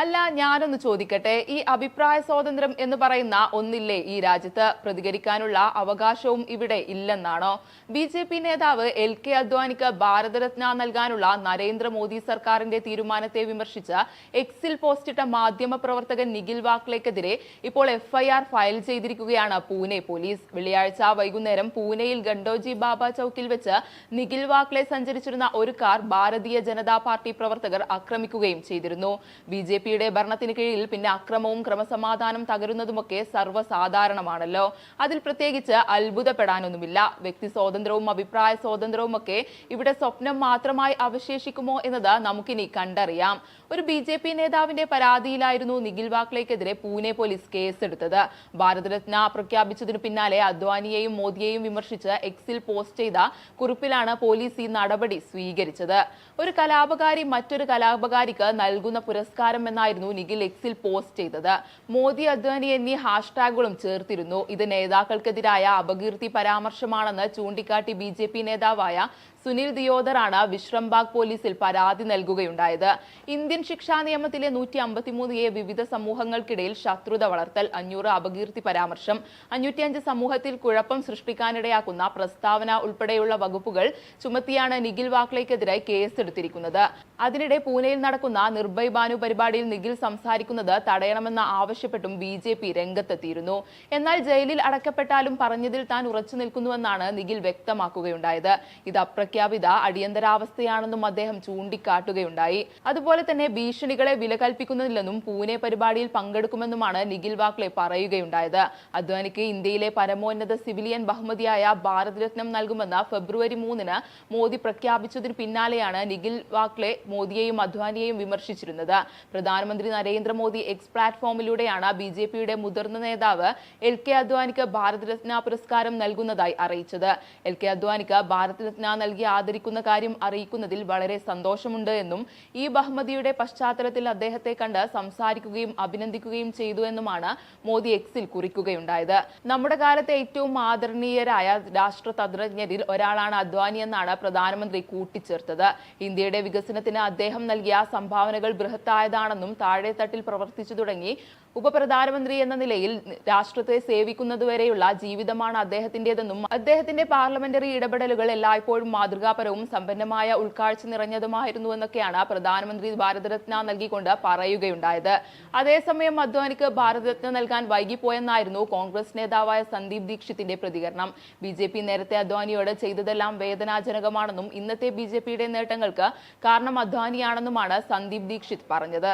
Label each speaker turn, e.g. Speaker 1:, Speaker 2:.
Speaker 1: അല്ല ഞാനൊന്ന് ചോദിക്കട്ടെ. ഈ അഭിപ്രായ സ്വാതന്ത്ര്യം എന്ന് പറയുന്ന ഒന്നില്ലേ ഈ രാജ്യത്ത്? പ്രതികരിക്കാനുള്ള അവകാശവും ഇവിടെ ഇല്ലെന്നാണോ? ബി ജെ പി നേതാവ് എൽ കെ അദ്വാനിക്ക് ഭാരതരത്ന നൽകാനുള്ള നരേന്ദ്രമോദി സർക്കാരിന്റെ തീരുമാനത്തെ വിമർശിച്ച് എക്സിൽ പോസ്റ്റിട്ട മാധ്യമ പ്രവർത്തകൻ നിഖിൽ വാക്ലേക്കെതിരെ ഇപ്പോൾ എഫ്ഐആർ ഫയൽ ചെയ്തിരിക്കുകയാണ് പൂനെ പോലീസ്. വെള്ളിയാഴ്ച വൈകുന്നേരം പൂനെയിൽ ഗണ്ടോജി ബാബ ചൌക്കിൽ വെച്ച് നിഖിൽ വാക്ലെ സഞ്ചരിച്ചിരുന്ന ഒരു കാർ ഭാരതീയ ജനതാ പാർട്ടി പ്രവർത്തകർ ആക്രമിക്കുകയും ചെയ്തിരുന്നു. ബി പിയുടെ ഭരണത്തിന് കീഴിൽ പിന്നെ അക്രമവും ക്രമസമാധാനം തകരുന്നതുമൊക്കെ സർവസാധാരണമാണല്ലോ. അതിൽ പ്രത്യേകിച്ച് അത്ഭുതപ്പെടാനൊന്നുമില്ല. വ്യക്തി സ്വാതന്ത്ര്യവും അഭിപ്രായ സ്വാതന്ത്ര്യവും ഒക്കെ ഇവിടെ സ്വപ്നം മാത്രമായി അവശേഷിക്കുമോ എന്നത് നമുക്കിനി കണ്ടറിയാം. ഒരു ബി ജെ പി നേതാവിന്റെ പരാതിയിലായിരുന്നു നിഖിൽ വാക്ലേക്കെതിരെ പൂനെ പോലീസ് കേസെടുത്തത്. ഭാരതരത്ന പ്രഖ്യാപിച്ചതിനു പിന്നാലെ അദ്വാനിയെയും മോദിയെയും വിമർശിച്ച് എക്സിൽ പോസ്റ്റ് ചെയ്ത കുറിപ്പിലാണ് പോലീസ് ഈ നടപടി സ്വീകരിച്ചത്. ഒരു കലാപകാരി മറ്റൊരു കലാപകാരിക്ക് നൽകുന്ന പുരസ്കാരം എന്നായിരുന്നു നിഖിൽ എക്സിൽ പോസ്റ്റ് ചെയ്തത്. മോദി അദ്വാനി എന്നീ ഹാഷ്ടാഗുകളും ചേർത്തിരുന്നു. ഇത് നേതാക്കൾക്കെതിരായ അപകീർത്തി പരാമർശമാണെന്ന് ചൂണ്ടിക്കാട്ടി ബി ജെ പി നേതാവായ സുനിൽ ദിയോദറാണ് വിശ്രംബാഗ് പോലീസിൽ പരാതി നൽകുകയുണ്ടായത്. ഇന്ത്യൻ ശിക്ഷാ നിയമത്തിലെ നൂറ്റി അമ്പത്തിമൂന്ന് എ വിവിധ സമൂഹങ്ങൾക്കിടയിൽ ശത്രുത വളർത്തൽ അഞ്ഞൂറ് അപകീർത്തി പരാമർശം അഞ്ഞൂറ്റിയഞ്ച് സമൂഹത്തിൽ കുഴപ്പം സൃഷ്ടിക്കാനിടയാക്കുന്ന പ്രസ്താവന ഉൾപ്പെടെയുള്ള വകുപ്പുകൾ ചുമത്തിയാണ് നിഖിൽ വാക്ലേക്കെതിരെ കേസെടുത്തിരിക്കുന്നത്. അതിനിടെ പൂനെയിൽ നടക്കുന്ന നിർഭയ് ബാനു പരിപാടിയിൽ നിഖിൽ സംസാരിക്കുന്നത് തടയണമെന്ന് ആവശ്യപ്പെട്ടും ബി ജെ പി രംഗത്തെത്തിയിരുന്നു. എന്നാൽ ജയിലിൽ അടക്കപ്പെട്ടാലും പറഞ്ഞതിൽ താൻ ഉറച്ചു നിൽക്കുന്നുവെന്നാണ് നിഖിൽ വ്യക്തമാക്കുകയുണ്ടായത്. ഇത് അപ്രഖ്യാപിത അടിയന്തരാവസ്ഥയാണെന്നും അദ്ദേഹം ചൂണ്ടിക്കാട്ടുകയുണ്ടായി. അതുപോലെ തന്നെ ഭീഷണികളെ വില കൽപ്പിക്കുന്നില്ലെന്നും പൂനെ പരിപാടിയിൽ പങ്കെടുക്കുമെന്നുമാണ് നിഖിൽ വാക്ലെ പറയുകയുണ്ടായത്. അദ്വാനിക്ക് ഇന്ത്യയിലെ പരമോന്നത സിവിലിയൻ ബഹുമതിയായ ഭാരത് രത്നം നൽകുമെന്ന് ഫെബ്രുവരി മൂന്നിന് മോദി പ്രഖ്യാപിച്ചതിന് പിന്നാലെയാണ് നിഖിൽ വാക്ലെ മോദിയെയും അദ്വാനിയെയും വിമർശിച്ചിരുന്നത്. പ്രധാനമന്ത്രി നരേന്ദ്രമോദി എക്സ് പ്ലാറ്റ്ഫോമിലൂടെയാണ് ബി ജെ പിയുടെ മുതിർന്ന നേതാവ് എൽ കെ അദ്വാനിക്ക് ഭാരതരത്ന പുരസ്കാരം നൽകുന്നതായി അറിയിച്ചത്. എൽ കെ അദ്വാനിക്ക് ഭാരതരത്ന നൽകി ആദരിക്കുന്ന കാര്യം അറിയിക്കുന്നതിൽ വളരെ സന്തോഷമുണ്ട് എന്നും ഈ ബഹുമതിയുടെ പശ്ചാത്തലത്തിൽ അദ്ദേഹത്തെ കണ്ട് സംസാരിക്കുകയും അഭിനന്ദിക്കുകയും ചെയ്തു എന്നുമാണ് മോദി എക്സിൽ കുറിക്കുകയുണ്ടായത്. നമ്മുടെ കാലത്തെ ഏറ്റവും ആദരണീയരായ രാഷ്ട്ര രാഷ്ട്രതന്ത്രജ്ഞരിൽ ഒരാളാണ് അദ്വാനി എന്നാണ് പ്രധാനമന്ത്രി കൂട്ടിച്ചേർത്തത്. ഇന്ത്യയുടെ വികസനത്തിന് അദ്ദേഹം നൽകിയ സംഭാവനകൾ ബൃഹത്തായതാണെന്നും താഴെത്തട്ടിൽ പ്രവർത്തിച്ചു തുടങ്ങി. ഉപപ്രധാനമന്ത്രി എന്ന നിലയിൽ രാഷ്ട്രത്തെ സേവിക്കുന്നതുവരെയുള്ള ജീവിതമാണ് അദ്ദേഹത്തിന്റേതെന്നും അദ്ദേഹത്തിന്റെ പാർലമെന്ററി ഇടപെടലുകൾ എല്ലായ്പ്പോഴും മാതൃകാപരവും സമ്പന്നമായ ഉൾക്കാഴ്ച നിറഞ്ഞതുമായിരുന്നുവെന്നൊക്കെയാണ് പ്രധാനമന്ത്രി ഭാരതരത്ന നൽകിക്കൊണ്ട് പറയുകയുണ്ടായത്. അതേസമയം അദ്വാനിക്ക് ഭാരതരത്ന നൽകാൻ വൈകിപ്പോയെന്നായിരുന്നു കോൺഗ്രസ് നേതാവായ സന്ദീപ് ദീക്ഷിത്തിന്റെ പ്രതികരണം. ബി ജെ പി നേരത്തെ അദ്വാനിയോട് ചെയ്തതെല്ലാം വേദനാജനകമാണെന്നും ഇന്നത്തെ ബി ജെ പിയുടെ നേട്ടങ്ങൾക്ക് കാരണം അദ്വാനിയാണെന്നുമാണ് സന്ദീപ് ദീക്ഷിത് പറഞ്ഞത്.